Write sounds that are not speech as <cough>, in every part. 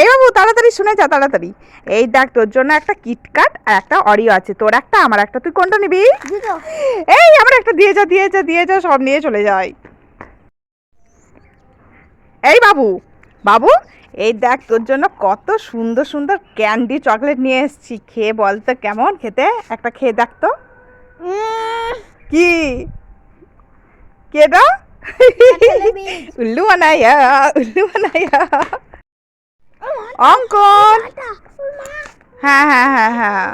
এই বাবু তাড়াতাড়ি শুনে যা তাড়াতাড়ি। এই দেখ তোর জন্য একটা কিটকাট আর একটা অরিও আছে তোর একটা আমার একটা। তুই কোনটা নিবি? এই আমার একটা দিয়ে যা দিয়ে যা দিয়ে যা সব নিয়ে চলে যায় এই বাবু বাবু এই দেখ তোর জন্য কত সুন্দর সুন্দর ক্যান্ডি চকলেট নিয়ে এসেছি। খেয়ে বল তো কেমন খেতে? একটা খেয়ে দেখ তো। কি? কেটা উল্লু বানাইয়া উল্লু বানাইয়া অঙ্কন! হ্যাঁ হ্যাঁ হ্যাঁ হ্যাঁ।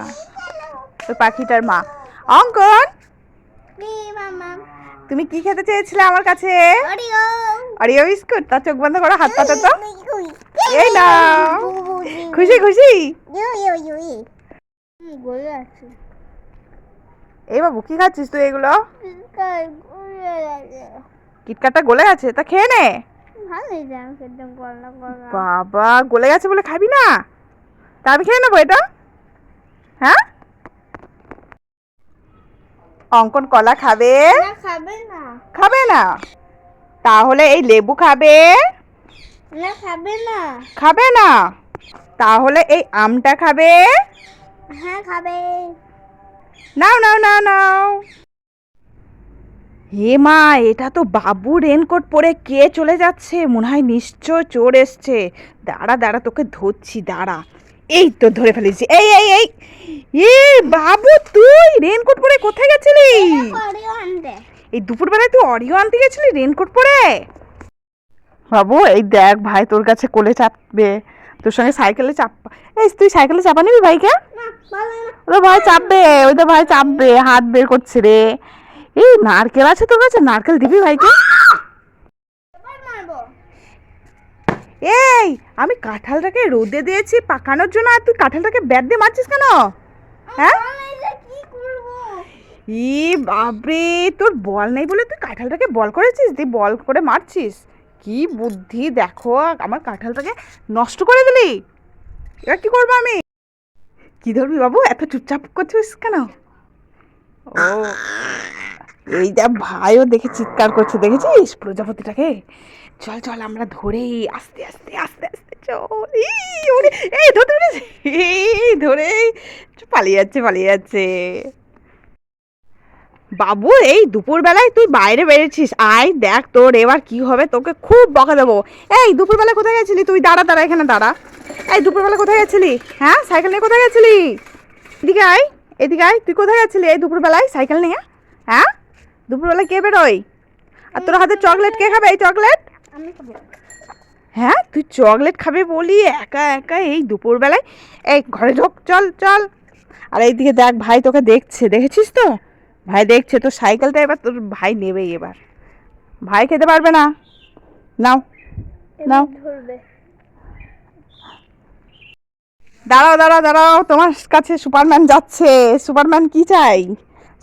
ওই পাখিটার মা। অঙ্কন! তুমি কি খেতে চেয়েছিলে আমার কাছে? অরিও। বিস্কুট? তার চোখ বন্ধ করো হাত পাতো তো। এই না খুশি খুশি? এই বাবু কি খাচ্ছিস তুই এগুলো? কিটকাটটা গলে গেছে তা খেয়ে নে। বাবা গলে গেছে বলে খাবি না? তা আমি খেয়ে নেব এটা? হ্যাঁ? অঙ্কন কলা খাবে? খাবে না। খাবে না? তাহলে এই লেবু খাবে? না খাবে না। খাবে না? তাহলে এই আমটা খাবে? হ্যাঁ খাবে। নাও নাও নাও নাও। হে মা এটা তো বাবু রেনকোট পরে কে চলে যাচ্ছে? মনে হয় নিশ্চয় চোর এসছে। দাঁড়া দাঁড়া তোকে ধরছি দাঁড়া। এই তো ধরে ফেলেছি। এই এই এই! এ বাবু তুই রেনকোট পরে কোথায় গেছিলি? এই দুপুরবেলায় তুই অডিও আনতে গেছিলি রেনকোট পরে? বাবু এই দেখ ভাই তোর কাছে কোলে চাপবে। তোর সঙ্গে সাইকেলে চাপ এই তুই সাইকেলে চাপা নিবি ভাইকে? তো ভাই চাপবে ওই তো ভাই চাপবে হাত বের করছে রে। এই নারকেল আছে তোর কাছে? নারকেল দিবি ভাইকে? এই, আমি কাঁঠালটাকে রোদে দিয়েছি, পাকানোর জন্য, আর তুই কাঁঠালটাকে ব্যাট দিয়ে মারছিস কেন? হ্যাঁ? ই বাপরে, তোর বল নেই বলে তুই কাঁঠালটাকে বল করেছিস? তুই বল করে মারছিস? কি বুদ্ধি, দেখো, আমার কাঁঠালটাকে নষ্ট করে দিলি। এবার কি করব আমি? কি ধরবি বাবু? এত চুপচাপ করছিস কেন? ও এই যা ভাইও দেখে চিৎকার করছে, দেখেছিস প্রজাপতিটাকে? চল চল, আমরা ধরেই আস্তে আস্তে আস্তে আস্তে, চল। এই ধরতে পেরেছি এই, ধরে পালিয়ে যাচ্ছে পালিয়ে যাচ্ছে। বাবু, এই দুপুরবেলায় তুই বাইরে বেরিয়েছিস। আয়, দেখ তোর এবার কি হবে, তোকে খুব বকা দেবো। এই দুপুরবেলা কোথায় গেছিলি তুই? দাঁড়া দাঁড়া, এখানে দাঁড়া। এই দুপুরবেলা কোথায় গেছিলি? হ্যাঁ সাইকেল নিয়ে কোথায় গেছিলি? এদিকে আয় এদিকে আয়। তুই কোথায় গেছিলি এই দুপুরবেলায়? সাইকেল নিয়ে হ্যাঁ? দুপুরবেলায় কে বেরোয়? আর তোর হাতে চকলেট কে খাবে এই চকলেট আমি খাব। হ্যাঁ তুই চকলেট খাবে বলি একা একা এই দুপুরবেলায়? এই ঘরে ঢোক চল চল। আর এইদিকে দেখ ভাই তোকে দেখছে দেখেছিস তো? ভাই দেখছে তোর সাইকেলটা এবার তোর ভাই নেবেই এবার। ভাই খেতে পারবে না। নাও নাও। দাঁড়াও দাঁড়াও দাঁড়াও তোমার কাছে সুপারম্যান যাচ্ছে। সুপারম্যান কি চাই?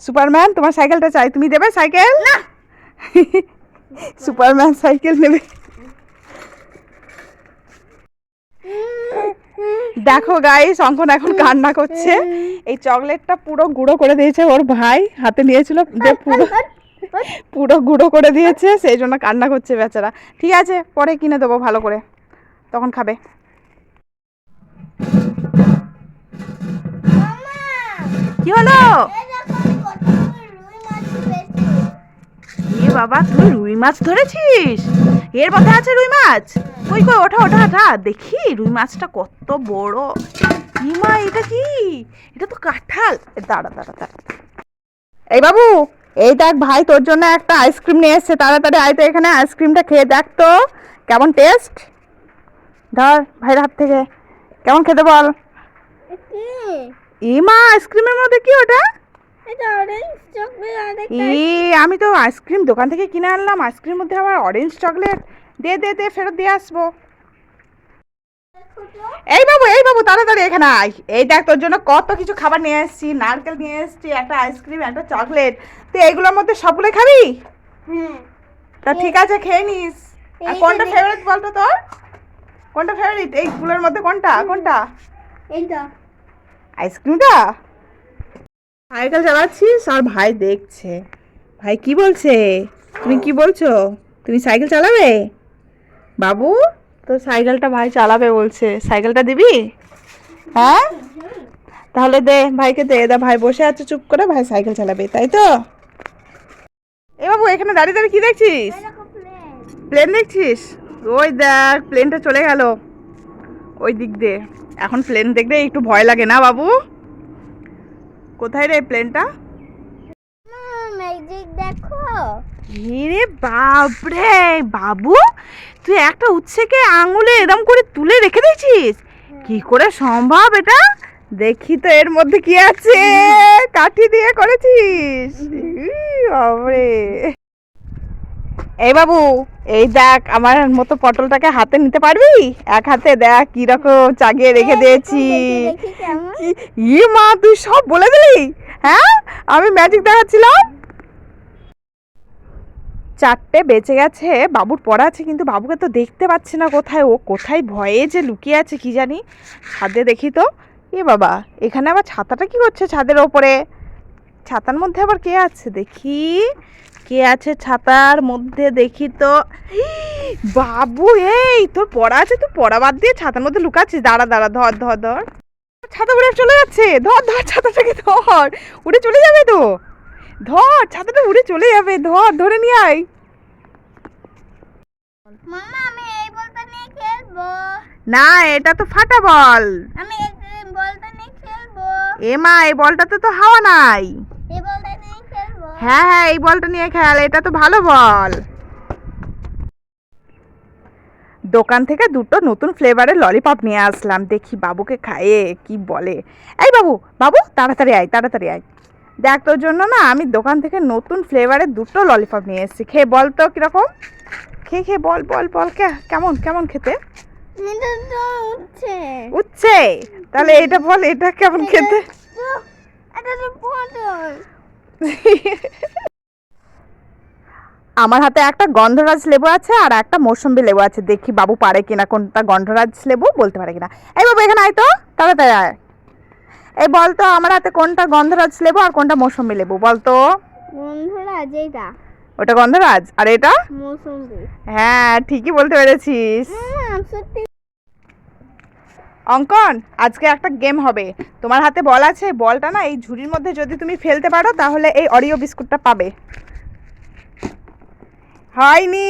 সুপারম্যান তোমার সাইকেলটা চাই। তুমি দেবে সাইকেল? না। <laughs> সুপারম্যান সাইকেল নেবে। দেখো গাইস অঙ্কন এখন কান্না করছে। এই চকলেটটা পুরো গুঁড়ো করে দিয়েছে ওর ভাই। হাতে নিয়েছিল পুরো পুরো গুঁড়ো করে দিয়েছে সেই জন্য কান্না করছে বেচারা। ঠিক আছে পরে কিনে দেবো ভালো করে। তখন খাবে। কি হলো? বাবা তুই রুই মাছ ধরেছিস? এর মধ্যে আছে রুই মাছ? কই কই ওঠা ওঠা ওঠা দেখি রুই মাছটা কত বড়। ইমা এটা কি? এটা তো কাঁঠাল। দাঁড়া দাঁড়া দাঁড়া। এই বাবু এই দেখ ভাই তোর জন্য একটা আইসক্রিম নিয়ে এসছে। তাড়াতাড়ি আয় তো এখানে আইসক্রিমটা খেয়ে দেখ তো। কেমন টেস্ট? ধর ভাইয়ের হাত থেকে। কেমন খেতে বল? ইমা আইসক্রিমের মধ্যে কি ওটা? আমি তো আইসক্রিম দোকান থেকে কিনে আনলাম। আইসক্রিমের মধ্যে আবার অরেঞ্জ চকলেট দে দে দে ফেরত দিয়ে আসব। এই বাবু এই বাবু তাড়াতাড়ি এখানে আয়। এই দেখ তোর জন্য কত কিছু খাবার নিয়ে এসেছি। নারকেল নিয়ে এসেছি একটা আইসক্রিম একটা চকলেট তুই এইগুলোর মধ্যে সবগুলো খাবি? তা ঠিক আছে খেয়ে নিস। আর কোনটা ফেভারিট বলতো তোর? কোনটা ফেভারিট এইগুলোর মধ্যে কোনটা? কোনটা? এইটা। আইসক্রিমটা? সাইকেল চালাচ্ছিস? আর ভাই দেখছে। ভাই কি বলছে? তুমি কি বলছো? তুমি সাইকেল চালাবে? বাবু তো সাইকেলটা ভাই চালাবে বলছে। সাইকেলটা দিবি? হ্যাঁ? তাহলে দে, ভাইকে দে, দা, ভাই বসে আছে চুপ করে, ভাই সাইকেল চালাবে, তাই তো? এ বাবু, এখানে দাঁড়িয়ে দাঁড়িয়ে কি দেখছিস? প্লেন দেখছিস? ওই দেখ, প্লেনটা চলে গেল। ওই দিক দিয়ে। এখন প্লেন দেখলে একটু ভয় লাগে না বাবু? কোথায় রে প্লেনটা দেখো। রে বাপরে বাবু তুই একটা উচ্ছেকে আঙুলে এরম করে তুলে রেখে দিয়েছিস? কি করে সম্ভব এটা? দেখি তো এর মধ্যে কি আছে। কাঠি দিয়ে করেছিস। বাবরে এই বাবু এই দেখ আমার মতো পটলটাকে হাতে নিতে পারবি? এক হাতে দেখ কি রকম চাগিয়ে রেখে দিয়েছি। ই মা তুই সব বলে দিলি? হ্যাঁ? আমি ম্যাজিক দেখাচ্ছিলাম? চারটে বেঁচে গেছে বাবুর পড়া আছে কিন্তু বাবুকে তো দেখতে পাচ্ছি না কোথায় ও কোথায় ভয়ে যে লুকিয়ে আছে কি জানি। ছাদে দেখি তো। এ বাবা এখানে আবার ছাতাটা কি করছে ছাদের ওপরে? ছাতার মধ্যে আবার কে আছে? দেখি। কে আছে ছাতার মধ্যে দেখি তো। <gasps> বাবু এই তোর পড়া আছে? তুই পড়া বাদ দিয়ে ছাতার মধ্যে লুকাচ্ছিস। দাঁড়া দাঁড়া ধর ধর ধর। ছাতা উড়ে চলে যাচ্ছে। ধর ধর ছাতা ছাতাটাকে ধর। উড়ে চলে যাবে তো। ধর ছাতাটা উড়ে চলে যাবে। ধর ধরে নিয়ে আয়। মামা আমি এই বলটা নিয়ে খেলব। না এটা তো ফাটা বল। আমি এই বলটা নিয়ে খেলব। এ মা এই বলটাতে তো হাওয়া নাই এই বলটা নিয়ে খেলব হ্যাঁ হ্যাঁ এই বলটা নিয়ে খেয়াল এটা তো ভালো বল। দোকান থেকে দুটো নতুন ফ্লেভারের ললিপপ নিয়ে আসলাম দেখি বাবুকে খাইয়ে কি বলে। এই বাবু বাবু তাড়াতাড়ি আয় তাড়াতাড়ি আয়। দেখ তোর জন্য না আমি দোকান থেকে নতুন ফ্লেভারের দুটো ললিপপ নিয়ে এসেছি। খেয়ে বল তো কীরকম? খেয়ে খেয়ে বল বল বল কে কেমন কেমন খেতে? উঠছে তাহলে এটা বল এটা কেমন খেতে? এটা তো পটল। <laughs> আমার হাতে একটা গন্ধরাজ লেবু আছে আর একটা মৌসম্বি লেবু আছে। দেখি বাবু পারে কিনা কোনটা গন্ধরাজ লেবু বলতে পারে কিনা। এই বাবু এখানে আয় তো তাড়াতাড়ি আয়। এই বল তো আমার হাতে কোনটা গন্ধরাজ লেবু আর কোনটা মৌসম্বি লেবু বল তো। বন্ধুরা যেটা ওটা গন্ধরাজ আর এটা? মৌসুমি হ্যাঁ ঠিকই বলতে পেরেছিস। সত্যি। অঙ্কন, আজকে একটা গেম হবে। তোমার হাতে বল আছে বলটা না এই ঝুড়ির মধ্যে যদি তুমি ফেলতে পারো, তাহলে এই অরিও বিস্কুটটা পাবে। হয়নি!